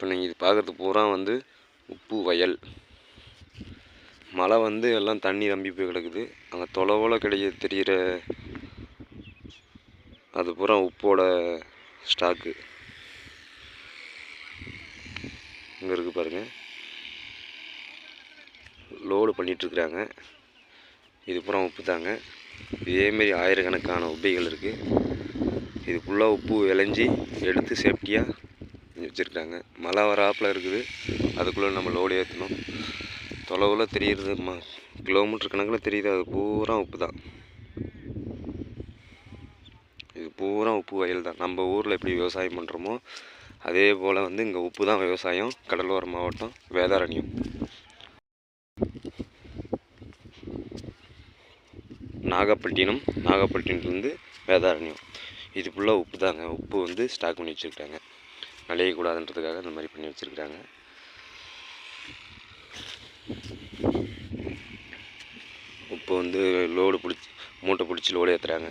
இப்போ நீங்கள் இது பார்க்குறது பூரா வந்து உப்பு வயல். மழை வந்து எல்லாம் தண்ணி நம்பி போய் கிடக்குது. அங்கே தொலைவோல கிடைக்க தெரிகிற அது பூரா உப்போட ஸ்டாக்கு இங்கே இருக்குது பாருங்கள் லோடு பண்ணிகிட்ருக்குறாங்க இது பூரா உப்பு தாங்க. இதேமாரி ஆயிரக்கணக்கான உப்பைகள் இருக்குது இதுக்குள்ளே உப்பு விளைஞ்சி எடுத்து சேஃப்டியாக வச்சுருக்காங்க. மழை வராப்பில் இருக்குது. அதுக்குள்ளே நம்ம லோடு ஏற்றணும் தொலைவில் தெரியுறது ம கிலோமீட்டர் கணக்கில் தெரியுது. அது பூரா உப்பு தான் இது பூரா உப்பு வயல் தான் நம்ம ஊரில் எப்படி விவசாயம் பண்ணுறோமோ அதே போல் வந்து இங்கே உப்பு தான் விவசாயம். கடலோர மாவட்டம் வேதாரண்யம். நாகப்பட்டினம் நாகப்பட்டினத்துலேருந்து வேதாரண்யம். இது ஃபுல்லாக உப்பு தாங்க உப்பு வந்து ஸ்டாக் பண்ணி வச்சுருக்காங்க. நலையக்கூடாதுன்றதுக்காக இந்த மாதிரி பண்ணி வச்சுருக்குறாங்க. இப்போ வந்து லோடு பிடிச்சி மூட்டை பிடிச்சி லோடு ஏற்றுறாங்க